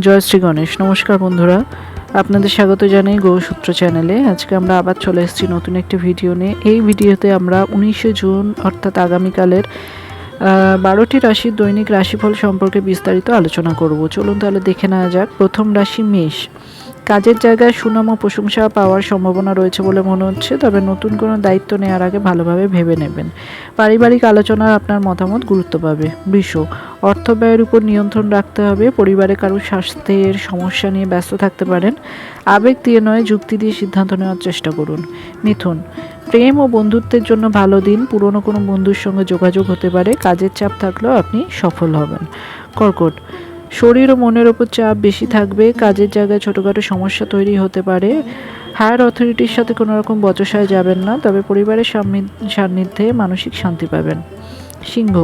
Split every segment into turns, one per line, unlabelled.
জয় শ্রী গণেশ। নমস্কার বন্ধুরা। আপনাদের স্বাগত জানাই গৌসূত্র চ্যানেলে। আজকে আমরা আবার চলে এসেছি নতুন একটি ভিডিও নিয়ে। এই ভিডিওতে আমরা উনিশে জুন, অর্থাৎ আগামীকালের বারোটি রাশির দৈনিক রাশিফল সম্পর্কে বিস্তারিত আলোচনা করব। চলুন তাহলে দেখে নেওয়া যাক। প্রথম রাশি মেষ। কাজের জায়গায় সুনাম ও প্রশংসা পাওয়ার সম্ভাবনা রয়েছে বলে মনে হচ্ছে, তবে নতুন কোনো দায়িত্ব নেওয়ার আগে ভালোভাবে ভেবে নেবেন। পারিবারিক আলোচনায় আপনার মতামত গুরুত্ব পাবে। বৃষ অর্থ ব্যয়ের উপর নিয়ন্ত্রণ রাখতে হবে, পরিবারে কারোর স্বাস্থ্যের সমস্যা নিয়ে ব্যস্ত থাকতে পারেন। আবেগ দিয়ে নয়, যুক্তি দিয়ে সিদ্ধান্ত নেওয়ার চেষ্টা করুন। মিথুন, প্রেম ও বন্ধুত্বের জন্য ভালো দিন, পুরনো কোনো বন্ধুর সঙ্গে যোগাযোগ হতে পারে, কাজের চাপ থাকলেও আপনি সফল হবেন। কর্কট শরীর ও মনের ওপর চাপ বেশি থাকবে, কাজের জায়গায় ছোটোখাটো সমস্যা তৈরি হতে পারে। হায়ার অথরিটির সাথে কোনো রকম বচসায় যাবেন না, তবে পরিবারের সান্নিধ্যে মানসিক শান্তি পাবেন। সিংহ,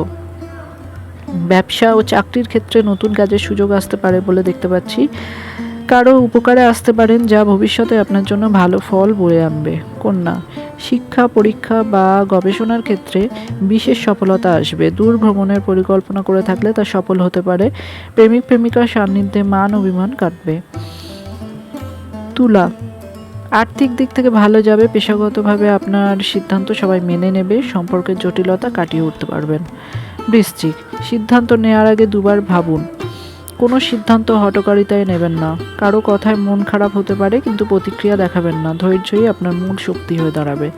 ব্যবসা ও চাকরির ক্ষেত্রে নতুন কাজের সুযোগ আসতে পারে বলে দেখতে পাচ্ছি। কারও উপকারে আসতে পারেন, যা ভবিষ্যতে আপনার জন্য ভালো ফল বয়ে আনবে। কন্যা শিক্ষা, পরীক্ষা বা গবেষণার ক্ষেত্রে বিশেষ সফলতা আসবে। দূর ভ্রমণের পরিকল্পনা করে থাকলে তা সফল হতে পারে। প্রেমিক, প্রেমিকার সান্নিধ্যে মান অভিমান কাটবে। তুলা, আর্থিক দিক থেকে ভালো যাবে। পেশাগতভাবে আপনার সিদ্ধান্ত সবাই মেনে নেবে। সম্পর্কের জটিলতা কাটিয়ে উঠতে পারবেন। বৃশ্চিক, সিদ্ধান্ত নেওয়ার আগে দুবার ভাবুন। কোনো সিদ্ধান্ত হটকারিতায় নেবেন না। কারও কথায় মন খারাপ হতে পারে, কিন্তু প্রতিক্রিয়া দেখাবেন না। ধৈর্যই আপনার মূল শক্তি হয়ে দাঁড়াবে।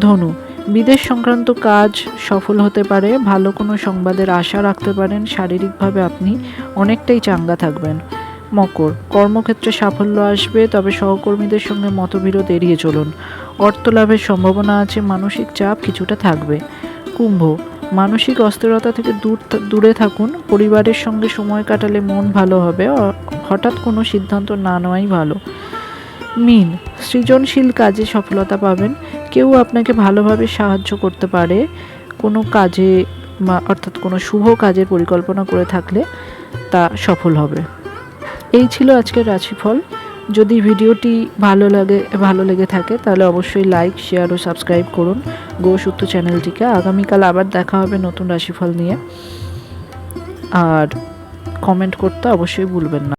ধনু, বিদেশ সংক্রান্ত কাজ সফল হতে পারে, ভালো কোনো সংবাদের আশা রাখতে পারেন, শারীরিকভাবে আপনি অনেকটাই চাঙ্গা থাকবেন। মকর, কর্মক্ষেত্রে সাফল্য আসবে, তবে সহকর্মীদের সঙ্গে মতবিরোধ এড়িয়ে চলুন। অর্থ লাভের সম্ভাবনা আছে, মানসিক চাপ কিছুটা থাকবে। কুম্ভ, মানসিক অস্থিরতা থেকে দূর দূরে থাকুন, পরিবারের সঙ্গে সময় কাটালে মন ভালো হবে হঠাৎ কোনো সিদ্ধান্ত না নেওয়াই ভালো। মিন, সৃজনশীল কাজে সফলতা পাবেন। কেউ আপনাকে ভালোভাবে সাহায্য করতে পারে কোনো কাজে বা, অর্থাৎ কোনো শুভ কাজের পরিকল্পনা করে থাকলে তা সফল হবে। এই ছিল আজকের রাশিফল। যদি ভিডিওটি ভালো লাগে, ভালো লেগে থাকে, তাহলে অবশ্যই লাইক শেয়ার ও সাবস্ক্রাইব করুন। গোসূত্র চ্যানেলটিকে। আগামীকাল আবার দেখা হবে নতুন রাশিফল নিয়ে। আর কমেন্ট করতে অবশ্যই ভুলবেন না।